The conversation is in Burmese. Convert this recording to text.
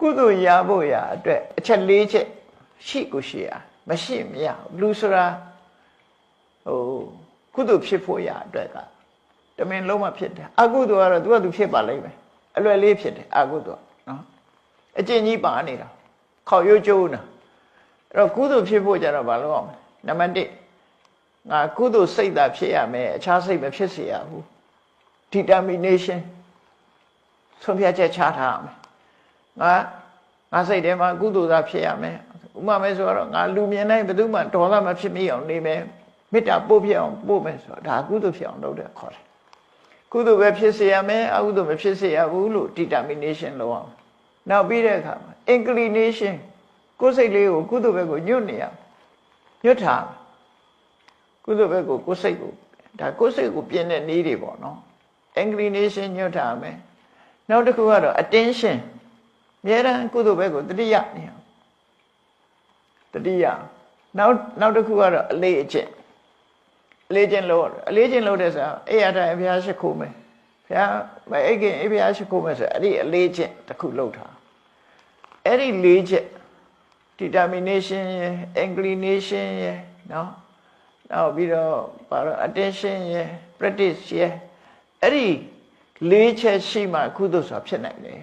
ကုသိုလ်ရဖို့ရအတွက်အချက်၄ချက်ရှိကိုရှိရမရှိမရဘူးလူဆိုတာဟိုကုသိုလ်ဖြစ်ဖို့ရအတွက်ကတမင်လုံးမဖြစ်တယ်အကုသိုလ်ကတော့သူကသူဖြစ်ပါလိမ့်မယ်အလွယ်လေးဖြစ်တယ်အကုသိုလ်ကနော်အကျင့်ကြီးပါနေတာခေါရွကျိုးနာအဲ့တော့ကုသိုလ်ဖြစ်ဖို့ကြတော့မလုပ်အောင်နံပါတ်1ငါကုသိုလ်စိတ်သာဖြစ်ရမယ်အခြားစိတ်မဖြစ်စေရဘူး determination ဆုံးဖြတ်ချက်ချထားရမယ် ငါငါစိတ်ထဲမှာကုသိုလ်သာဖြစ်ရမယ်ဥပမာဆိုတော့ငါလူမြင်တိုင်းဘယ်သူမှဒေါသမဖြစ်မိအောင်နေမယ်မေတ္တာပို့ဖြစ်အောင်ပို့မယ်ဆိုတော့ဒါကုသိုလ်ဖြစ်အောင်လုပ်တယ်ခေါ်တယ်ကုသိုလ်ပဲဖြစ်စေရမယ်အကုသိုလ်မဖြစ်စေရဘူးလို့ determination လုပ်အောင်နောက်ပြီးတဲ့အခါမှာ inclination ကိုယ်စိတ်လေးကိုကုသိုလ်ဘက်ကိုညွတ်နေရညွတ်ထားကုသိုလ်ဘက်ကိုကိုယ်စိတ်ကိုဒါကိုယ်စိတ်ကိုပြင်းတဲ့နည်းတွေပေါ့နော် inclination ညွတ်ထားမယ်နောက်တစ်ခုကတော့ attention အ များရန်ကုသိုလ်ဘက်ကိုတတိယနေအောင်တတိယနောက်နောက်တစ်ခုကတော့အလေးအကျင့်အလေးကျင့်လို့အလေးကျင့်လို့တဲ့ဆိုအဲ့ရတိုင်းဘုရားရှိခိုးမယ်ဘုရားမအိတ်ခင်အေးဘုရားရှိခိုးမယ်ဆိုအဲ့ဒီအလေးကျင့်တစ်ခုလုပ်ထားအဲ့ဒီလေးချက် determination ရယ် inclination ရယ်နော်နောက်ပြီးတော့ဘာလို့ attention ရယ် practice ရယ်အဲ့ဒီလေးချက်ရှိမှကုသိုလ်ဆိုတာဖြစ်နိုင်တယ်